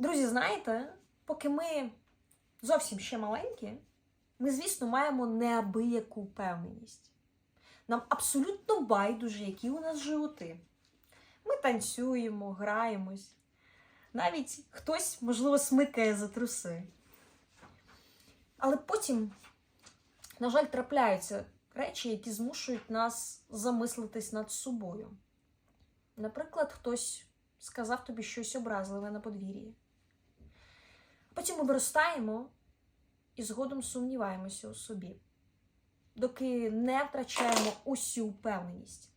Друзі, знаєте, поки ми зовсім ще маленькі, ми, звісно, маємо неабияку впевненість. Нам абсолютно байдуже, які у нас животи. Ми танцюємо, граємось. Навіть хтось, можливо, смикає за труси. Але потім, на жаль, трапляються речі, які змушують нас замислитись над собою. Наприклад, хтось сказав тобі щось образливе на подвір'ї. Потім ми виростаємо і згодом сумніваємося у собі, доки не втрачаємо усю впевненість.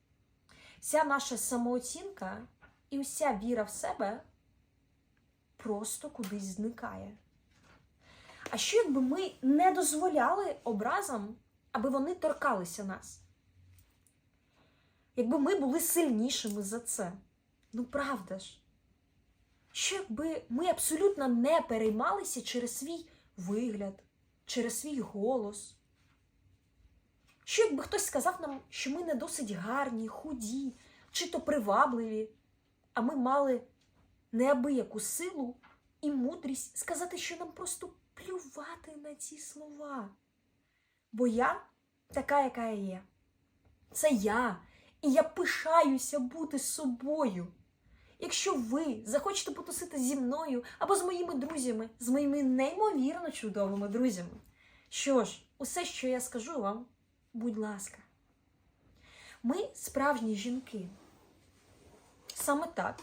Вся наша самооцінка і вся віра в себе просто кудись зникає. А що якби ми не дозволяли образам, аби вони торкалися нас? Якби ми були сильнішими за це? Ну правда ж? Що якби ми абсолютно не переймалися через свій вигляд, через свій голос? Що якби хтось сказав нам, що ми не досить гарні, худі, чи то привабливі, а ми мали неабияку силу і мудрість сказати, що нам просто плювати на ці слова. Бо я така, яка я є. Це я, і я пишаюся бути собою. Якщо ви захочете потусити зі мною або з моїми друзями, з моїми неймовірно чудовими друзями. Що ж, усе, що я скажу вам, будь ласка. Ми справжні жінки. Саме так.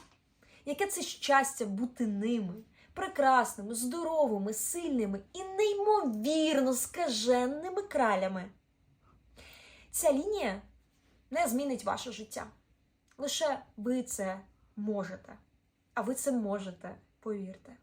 Яке це щастя бути ними, прекрасними, здоровими, сильними і неймовірно скаженними кралями. Ця лінія не змінить ваше життя. Лише ви це можете. А ви це можете, повірте.